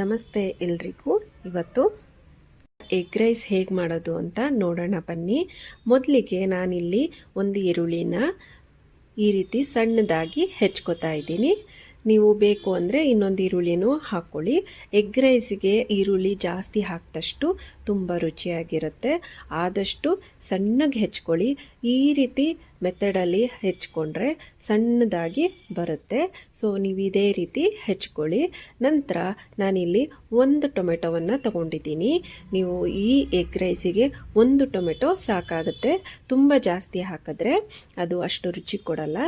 ನಮಸ್ತೆ ಎಲ್ರಿಗೂ. ಇವತ್ತು ಎಗ್ ರೈಸ್ ಹೇಗೆ ಮಾಡೋದು ಅಂತ ನೋಡೋಣ ಬನ್ನಿ. ಮೊದಲಿಗೆ ನಾನಿಲ್ಲಿ ಒಂದು ಈರುಳ್ಳಿನ ಈ ರೀತಿ ಸಣ್ಣದಾಗಿ ಹೆಚ್ಕೋತಾ ಇದ್ದೀನಿ. ನೀವು ಬೇಕು ಅಂದರೆ ಇನ್ನೊಂದು ಈರುಳ್ಳಿನೂ ಹಾಕ್ಕೊಳ್ಳಿ ಎಗ್ ರೈಸ್ಗೆ ಈರುಳ್ಳಿ ಜಾಸ್ತಿ ಹಾಕಿದಷ್ಟು ತುಂಬ ರುಚಿಯಾಗಿರುತ್ತೆ. ಆದಷ್ಟು ಸಣ್ಣಗೆ ಹೆಚ್ಕೊಳ್ಳಿ. ಈ ರೀತಿ ಮೆಥಡಲ್ಲಿ ಹೆಚ್ಕೊಂಡ್ರೆ ಸಣ್ಣದಾಗಿ ಬರುತ್ತೆ. ಸೊ ನೀವು ಇದೇ ರೀತಿ ಹೆಚ್ಕೊಳ್ಳಿ. ನಂತರ ನಾನಿಲ್ಲಿ ಒಂದು ಟೊಮೆಟೊವನ್ನು ತಗೊಂಡಿದ್ದೀನಿ. ನೀವು ಈ ಎಗ್ ರೈಸಿಗೆ ಒಂದು ಟೊಮೆಟೊ ಸಾಕಾಗುತ್ತೆ. ತುಂಬ ಜಾಸ್ತಿ ಹಾಕಿದ್ರೆ ಅದು ಅಷ್ಟು ರುಚಿ ಕೊಡಲ್ಲ.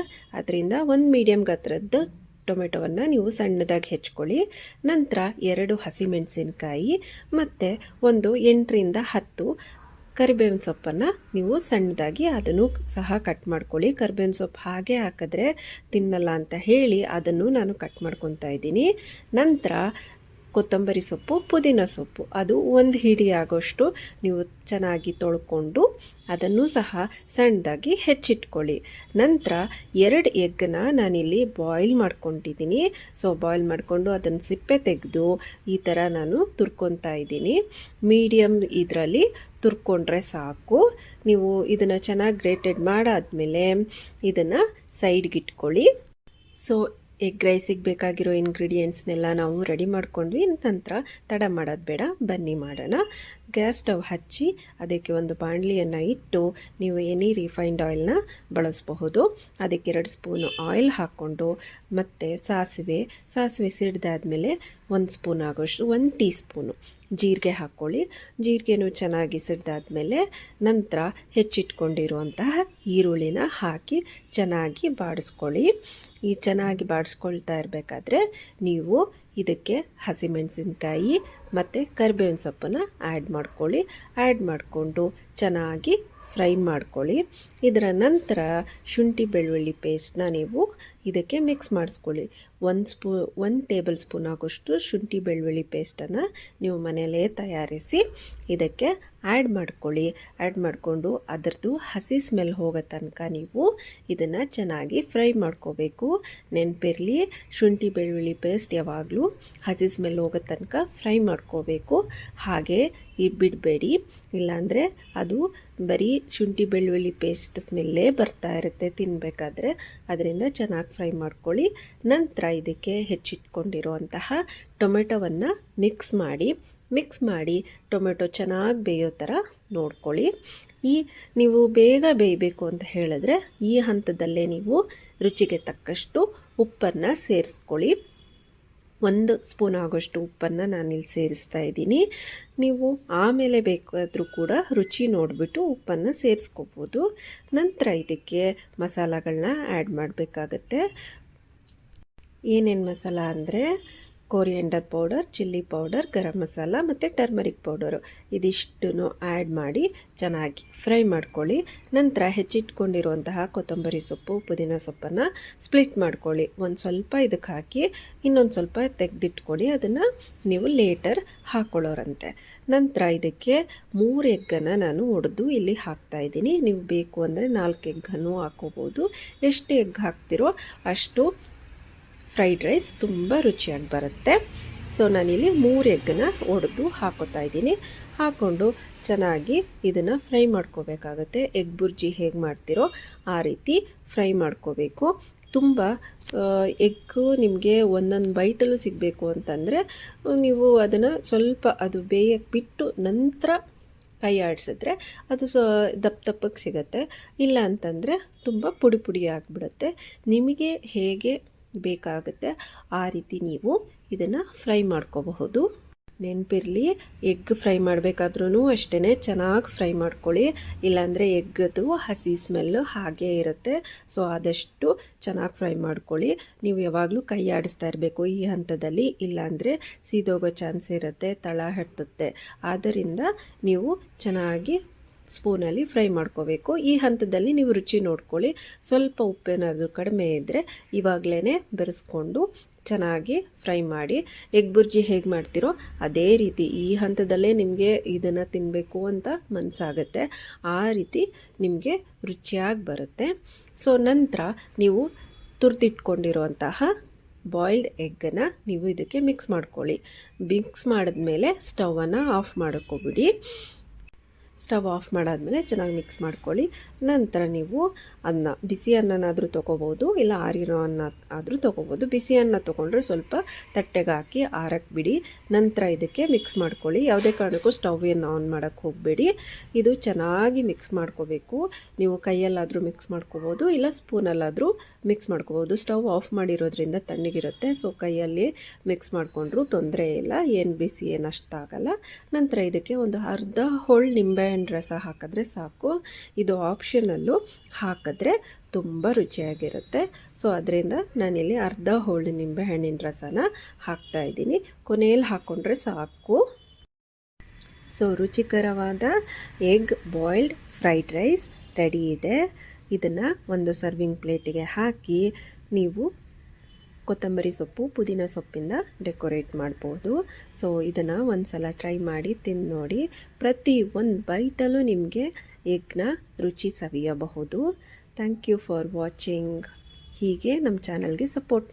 ಅದರಿಂದ ಒಂದು ಮೀಡಿಯಮ್ ಗಾತ್ರದ್ದು ಟೊಮೆಟೊವನ್ನು ನೀವು ಸಣ್ಣದಾಗಿ ಹೆಚ್ಕೊಳ್ಳಿ. ನಂತರ ಎರಡು ಹಸಿಮೆಣಸಿನಕಾಯಿ ಮತ್ತು ಒಂದು ಎಂಟರಿಂದ ಹತ್ತು ಕರಿಬೇವಿನ ಸೊಪ್ಪನ್ನು ನೀವು ಸಣ್ಣದಾಗಿ ಅದನ್ನು ಸಹ ಕಟ್ ಮಾಡ್ಕೊಳ್ಳಿ. ಕರಿಬೇವಿನ ಸೊಪ್ಪು ಹಾಗೆ ಹಾಕಿದ್ರೆ ತಿನ್ನಲ್ಲ ಅಂತ ಹೇಳಿ ಅದನ್ನು ನಾನು ಕಟ್ ಮಾಡ್ಕೊತಾ ಇದ್ದೀನಿ. ನಂತರ ಕೊತ್ತಂಬರಿ ಸೊಪ್ಪು, ಪುದೀನ ಸೊಪ್ಪು. ಅದು ಒಂದು ಹಿಡಿ ಆಗೋಷ್ಟು ನೀವು ಚೆನ್ನಾಗಿ ತೊಳ್ಕೊಂಡು ಅದನ್ನು ಸಹ ಸಣ್ಣದಾಗಿ ಹೆಚ್ಚಿಟ್ಕೊಳ್ಳಿ. ನಂತರ ಎರಡು ಎಗ್ಗನ್ನ ನಾನಿಲ್ಲಿ ಬಾಯ್ಲ್ ಮಾಡ್ಕೊಂಡಿದ್ದೀನಿ. ಸೊ ಬಾಯ್ಲ್ ಮಾಡಿಕೊಂಡು ಅದನ್ನು ಸಿಪ್ಪೆ ತೆಗೆದು ಈ ಥರ ನಾನು ತುರ್ಕೊತಾ ಇದ್ದೀನಿ. ಮೀಡಿಯಮ್ ಇದರಲ್ಲಿ ತುರ್ಕೊಂಡ್ರೆ ಸಾಕು. ನೀವು ಇದನ್ನು ಚೆನ್ನಾಗಿ ಗ್ರೇಟೆಡ್ ಮಾಡಾದಮೇಲೆ ಇದನ್ನು ಸೈಡ್ಗೆ ಇಟ್ಕೊಳ್ಳಿ. ಸೊ ಎಗ್ ರೈಸಿಗೆ ಬೇಕಾಗಿರೋ ಇಂಗ್ರೀಡಿಯೆಂಟ್ಸ್ನೆಲ್ಲ ನಾವು ರೆಡಿ ಮಾಡ್ಕೊಂಡ್ವಿ. ನಂತರ ತಡ ಮಾಡೋದು ಬೇಡ, ಬನ್ನಿ ಮಾಡೋಣ. ಗ್ಯಾಸ್ ಸ್ಟವ್ ಹಚ್ಚಿ ಅದಕ್ಕೆ ಒಂದು ಬಾಣಲಿಯನ್ನು ಇಟ್ಟು ನೀವು ಎನಿ ರಿಫೈನ್ಡ್ ಆಯಿಲ್ನ ಬಳಸಬಹುದು. ಅದಕ್ಕೆ ಎರಡು ಸ್ಪೂನು ಆಯಿಲ್ ಹಾಕ್ಕೊಂಡು ಮತ್ತು ಸಾಸಿವೆ ಸಾಸಿವೆ ಸಿಡ್ದಾದ್ಮೇಲೆ ಒಂದು ಸ್ಪೂನ್ ಆಗೋಷ್ಟು, ಒಂದು ಟೀ ಸ್ಪೂನು ಜೀರಿಗೆ ಹಾಕ್ಕೊಳ್ಳಿ. ಜೀರಿಗೆನೂ ಚೆನ್ನಾಗಿ ಸಿಡ್ದಾದ್ಮೇಲೆ ನಂತರ ಹೆಚ್ಚಿಟ್ಕೊಂಡಿರುವಂತಹ ಈರುಳ್ಳಿನ ಹಾಕಿ ಚೆನ್ನಾಗಿ ಬಾಡಿಸ್ಕೊಳ್ಳಿ. ಈ ಚೆನ್ನಾಗಿ ಬಾಡಿಸ್ಕೊಳ್ತಾ ಇರಬೇಕಾದ್ರೆ ನೀವು ಇದಕ್ಕೆ ಹಸಿಮೆಣಸಿನ್ಕಾಯಿ ಮತ್ತು ಕರಿಬೇವಿನ ಸೊಪ್ಪನ್ನು ಆ್ಯಡ್ ಮಾಡ್ಕೊಳ್ಳಿ. ಆ್ಯಡ್ ಮಾಡಿಕೊಂಡು ಚೆನ್ನಾಗಿ ಫ್ರೈ ಮಾಡ್ಕೊಳ್ಳಿ. ಇದರ ನಂತರ ಶುಂಠಿ ಬೆಳ್ಳುಳ್ಳಿ ಪೇಸ್ಟ್ನ ನೀವು ಇದಕ್ಕೆ ಮಿಕ್ಸ್ ಮಾಡಿಸ್ಕೊಳ್ಳಿ. ಒಂದು ಸ್ಪೂ, ಒಂದು ಟೇಬಲ್ ಸ್ಪೂನ್ ಆಗೋಷ್ಟು ಶುಂಠಿ ಬೆಳ್ಳುಳ್ಳಿ ಪೇಸ್ಟನ್ನು ನೀವು ಮನೆಯಲ್ಲೇ ತಯಾರಿಸಿ ಇದಕ್ಕೆ ಆ್ಯಡ್ ಮಾಡ್ಕೊಳ್ಳಿ. ಆ್ಯಡ್ ಮಾಡಿಕೊಂಡು ಅದರದ್ದು ಹಸಿ ಸ್ಮೆಲ್ ಹೋಗೋ ತನಕ ನೀವು ಇದನ್ನು ಚೆನ್ನಾಗಿ ಫ್ರೈ ಮಾಡ್ಕೋಬೇಕು. ನೆನಪಿರಲಿ, ಶುಂಠಿ, ಬೆಳ್ಳುಳ್ಳಿ ಪೇಸ್ಟ್ ಯಾವಾಗಲೂ ಹಸಿ ಸ್ಮೆಲ್ ಹೋಗೋ ತನಕ ಫ್ರೈ ಮಾಡ್ಕೋಬೇಕು. ಹಾಗೆ ಈ ಬಿಡಬೇಡಿ ಇಲ್ಲಾಂದರೆ ಅದು ಬರೀ ಶುಂಠಿ, ಬೆಳ್ಳುಳ್ಳಿ ಪೇಸ್ಟ್ ಸ್ಮೆಲ್ಲೇ ಬರ್ತಾ ಇರುತ್ತೆ ತಿನ್ನಬೇಕಾದ್ರೆ ಅದರಿಂದ ಚೆನ್ನಾಗಿ ಫ್ರೈ ಮಾಡ್ಕೊಳ್ಳಿ. ನಂತರ ಇದಕ್ಕೆ ಹೆಚ್ಚಿಟ್ಕೊಂಡಿರುವಂತಹ ಟೊಮೆಟೊವನ್ನು ಮಿಕ್ಸ್ ಮಾಡಿ ಮಿಕ್ಸ್ ಮಾಡಿ ಟೊಮೆಟೊ ಚೆನ್ನಾಗಿ ಬೇಯೋ ಥರ ನೋಡ್ಕೊಳ್ಳಿ. ಈ ನೀವು ಬೇಗ ಬೇಯಬೇಕು ಅಂತ ಹೇಳಿದ್ರೆ ಈ ಹಂತದಲ್ಲೇ ನೀವು ರುಚಿಗೆ ತಕ್ಕಷ್ಟು ಉಪ್ಪನ್ನು ಸೇರಿಸ್ಕೊಳ್ಳಿ. ಒಂದು ಸ್ಪೂನ್ ಆಗೋಷ್ಟು ಉಪ್ಪನ್ನು ನಾನಿಲ್ಲಿ ಸೇರಿಸ್ತಾ ಇದ್ದೀನಿ. ನೀವು ಆಮೇಲೆ ಬೇಕಾದರೂ ಕೂಡ ರುಚಿ ನೋಡಿಬಿಟ್ಟು ಉಪ್ಪನ್ನು ಸೇರಿಸ್ಕೋಬೋದು. ನಂತರ ಇದಕ್ಕೆ ಮಸಾಲಗಳನ್ನ ಆ್ಯಡ್ ಮಾಡಬೇಕಾಗತ್ತೆ. ಏನೇನು ಮಸಾಲ ಅಂದರೆ coriander powder, chilli powder, garam masala ಮತ್ತು ಟರ್ಮರಿಕ್ ಪೌಡರು. ಇದಿಷ್ಟು ಆ್ಯಡ್ ಮಾಡಿ ಚೆನ್ನಾಗಿ ಫ್ರೈ ಮಾಡ್ಕೊಳ್ಳಿ. ನಂತರ ಹೆಚ್ಚಿಟ್ಕೊಂಡಿರುವಂತಹ ಕೊತ್ತಂಬರಿ ಸೊಪ್ಪು, ಪುದೀನ ಸೊಪ್ಪನ್ನು ಸ್ಪ್ಲಿಟ್ ಮಾಡ್ಕೊಳ್ಳಿ. ಒಂದು ಸ್ವಲ್ಪ ಇದಕ್ಕೆ ಹಾಕಿ, ಇನ್ನೊಂದು ಸ್ವಲ್ಪ ತೆಗೆದಿಟ್ಕೊಳ್ಳಿ. ಅದನ್ನು ನೀವು ಲೇಟರ್ ಹಾಕ್ಕೊಳ್ಳೋರಂತೆ ನಂತರ ಇದಕ್ಕೆ ಮೂರು ಎಗ್ಗನ್ನು ನಾನು ಒಡೆದು ಇಲ್ಲಿ ಹಾಕ್ತಾ ಇದ್ದೀನಿ. ನೀವು ಬೇಕು ಅಂದರೆ ನಾಲ್ಕು ಎಗ್ಗನ್ನು ಹಾಕೋಬೋದು ಎಷ್ಟು ಎಗ್ ಹಾಕ್ತಿರೋ ಅಷ್ಟು ಫ್ರೈಡ್ ರೈಸ್ ತುಂಬ ರುಚಿಯಾಗಿ ಬರುತ್ತೆ. ಸೊ ನಾನಿಲ್ಲಿ ಮೂರು ಎಗ್ಗನ್ನ ಒಡೆದು ಹಾಕೋತಾ ಇದ್ದೀನಿ. ಹಾಕ್ಕೊಂಡು ಚೆನ್ನಾಗಿ ಇದನ್ನು ಫ್ರೈ ಮಾಡ್ಕೋಬೇಕಾಗತ್ತೆ. ಎಗ್ ಬುರ್ಜಿ ಹೇಗೆ ಮಾಡ್ತಿರೋ ಆ ರೀತಿ ಫ್ರೈ ಮಾಡ್ಕೋಬೇಕು. ತುಂಬ ಎಗ್ಗು ನಿಮಗೆ ಒಂದೊಂದು ಬೈಟಲ್ಲೂ ಸಿಗಬೇಕು ಅಂತಂದರೆ, ನೀವು ಅದನ್ನು ಸ್ವಲ್ಪ ಅದು ಬೇಯಕ್ಕೆ ಬಿಟ್ಟು ನಂತರ ಕೈ ಆಡಿಸಿದ್ರೆ ಅದು ಸೊ, ದಪ್ಪ ದಪ್ಪಕ್ಕೆ ಸಿಗುತ್ತೆ. ಇಲ್ಲ ಅಂತಂದರೆ ತುಂಬ ಪುಡಿ ಪುಡಿ ಆಗಿಬಿಡುತ್ತೆ. ನಿಮಗೆ ಹೇಗೆ ಬೇಕಾಗುತ್ತೆ. ಆ ರೀತಿ ನೀವು ಇದನ್ನು ಫ್ರೈ ಮಾಡ್ಕೋಬಹುದು. ನೆನಪಿರಲಿ, ಎಗ್ ಫ್ರೈ ಮಾಡಬೇಕಾದ್ರೂ ಅಷ್ಟೇ ಚೆನ್ನಾಗಿ ಫ್ರೈ ಮಾಡ್ಕೊಳ್ಳಿ. ಇಲ್ಲಾಂದರೆ ಎಗ್ಗದು ಹಸಿ ಸ್ಮೆಲ್ಲು ಹಾಗೇ ಇರುತ್ತೆ. ಸೊ ಆದಷ್ಟು ಚೆನ್ನಾಗಿ ಫ್ರೈ ಮಾಡ್ಕೊಳ್ಳಿ. ನೀವು ಯಾವಾಗಲೂ ಕೈ ಆಡಿಸ್ತಾ ಇರಬೇಕು ಈ ಹಂತದಲ್ಲಿ. ಇಲ್ಲಾಂದರೆ ಸೀದೋಗೋ ಚಾನ್ಸ್ ಇರುತ್ತೆ, ತಳ ಹತ್ತುತ್ತೆ ಆದ್ದರಿಂದ ನೀವು ಚೆನ್ನಾಗಿ ಸ್ಪೂನಲ್ಲಿ ಫ್ರೈ ಮಾಡ್ಕೋಬೇಕು. ಈ ಹಂತದಲ್ಲಿ ನೀವು ರುಚಿ ನೋಡ್ಕೊಳ್ಳಿ. ಸ್ವಲ್ಪ ಉಪ್ಪೇನಾದರೂ ಕಡಿಮೆ ಇದ್ದರೆ ಇವಾಗಲೇ ಬೆರೆಸ್ಕೊಂಡು ಚೆನ್ನಾಗಿ ಫ್ರೈ ಮಾಡಿ. ಎಗ್ ಬುರ್ಜಿ ಹೇಗೆ ಮಾಡ್ತೀರೋ ಅದೇ ರೀತಿ ಈ ಹಂತದಲ್ಲೇ ನಿಮಗೆ ಇದನ್ನು ತಿನ್ನಬೇಕು ಅಂತ ಮನಸ್ಸಾಗತ್ತೆ ಆ ರೀತಿ ನಿಮಗೆ ರುಚಿಯಾಗಿ ಬರುತ್ತೆ. ಸೊ, ನಂತರ ನೀವು ತುರ್ದಿಟ್ಕೊಂಡಿರುವಂತಹ ಬಾಯ್ಲ್ಡ್ ಎಗ್ಗನ್ನು ನೀವು ಇದಕ್ಕೆ ಮಿಕ್ಸ್ ಮಾಡ್ಕೊಳ್ಳಿ. ಮಿಕ್ಸ್ ಮಾಡಿದ್ಮೇಲೆ ಸ್ಟವನ್ನು ಆಫ್ ಮಾಡ್ಕೊಬಿಡಿ. ಸ್ಟವ್ ಆಫ್ ಮಾಡಾದಮೇಲೆ ಚೆನ್ನಾಗಿ ಮಿಕ್ಸ್ ಮಾಡ್ಕೊಳ್ಳಿ. ನಂತರ ನೀವು ಅನ್ನ, ಬಿಸಿ ಅನ್ನನಾದರೂ ತೊಗೋಬೋದು, ಇಲ್ಲ ಆರಿರೋ ಅನ್ನ ಆದರೂ ತೊಗೋಬೋದು. ಬಿಸಿ ಅನ್ನ ತೊಗೊಂಡ್ರೆ ಸ್ವಲ್ಪ ತಟ್ಟೆಗೆ ಹಾಕಿ ಆರಕ್ಕೆ ಬಿಡಿ. ನಂತರ ಇದಕ್ಕೆ ಮಿಕ್ಸ್ ಮಾಡ್ಕೊಳ್ಳಿ. ಯಾವುದೇ ಕಾರಣಕ್ಕೂ ಸ್ಟವ್ ಏನು ಆನ್ ಮಾಡೋಕ್ಕೆ ಹೋಗಬೇಡಿ. ಇದು ಚೆನ್ನಾಗಿ ಮಿಕ್ಸ್ ಮಾಡ್ಕೋಬೇಕು. ನೀವು ಕೈಯಲ್ಲಾದರೂ ಮಿಕ್ಸ್ ಮಾಡ್ಕೋಬೋದು, ಇಲ್ಲ ಸ್ಪೂನಲ್ಲಾದರೂ ಮಿಕ್ಸ್ ಮಾಡ್ಕೋಬೋದು. ಸ್ಟವ್ ಆಫ್ ಮಾಡಿರೋದ್ರಿಂದ ತಣ್ಣಗಿರುತ್ತೆ. ಸೊ, ಕೈಯಲ್ಲಿ ಮಿಕ್ಸ್ ಮಾಡಿಕೊಂಡ್ರೂ ತೊಂದರೆ ಇಲ್ಲ. ಏನು ಬಿಸಿ, ಏನು ಅಷ್ಟಾಗಲ್ಲ. ನಂತರ ಇದಕ್ಕೆ ಒಂದು ಅರ್ಧ ಹೋಳು ನಿಂಬೆಹಣ್ಣು ರಸ ಹಾಕಿದ್ರೆ ಸಾಕು. ಇದು ಆಪ್ಷನಲ್ಲು ಹಾಕಿದ್ರೆ ತುಂಬ ರುಚಿಯಾಗಿರುತ್ತೆ. ಸೊ ಅದರಿಂದ ನಾನಿಲ್ಲಿ ಅರ್ಧ ಹೋಳು ನಿಂಬೆಹಣ್ಣಿನ ರಸನ ಹಾಕ್ತಾ ಇದ್ದೀನಿ. ಕೊನೆಯಲ್ಲಿ ಹಾಕ್ಕೊಂಡ್ರೆ ಸಾಕು. ಸೊ ರುಚಿಕರವಾದ egg boiled fried rice ready ಇದೆ. ಇದನ್ನು ಒಂದು ಸರ್ವಿಂಗ್ ಪ್ಲೇಟಿಗೆ ಹಾಕಿ ನೀವು ಕೊತ್ತಂಬರಿ ಸೊಪ್ಪು ಪುದೀನ ಸೊಪ್ಪಿಂದ ಡೆಕೋರೇಟ್ ಮಾಡ್ಬೋದು. ಸೊ ಇದನ್ನು ಒಂದು ಸಲ ಟ್ರೈ ಮಾಡಿ ತಿಂದು ನೋಡಿ. ಪ್ರತಿ ಒಂದು ಬೈಟಲ್ಲೂ ನಿಮಗೆ ಎಗ್ನ ರುಚಿ ಸವಿಯಬಹುದು. ಥ್ಯಾಂಕ್ ಯು ಫಾರ್ ವಾಚಿಂಗ್ ಹೀಗೆ ನಮ್ಮ ಚಾನಲ್ಗೆ ಸಪೋರ್ಟ್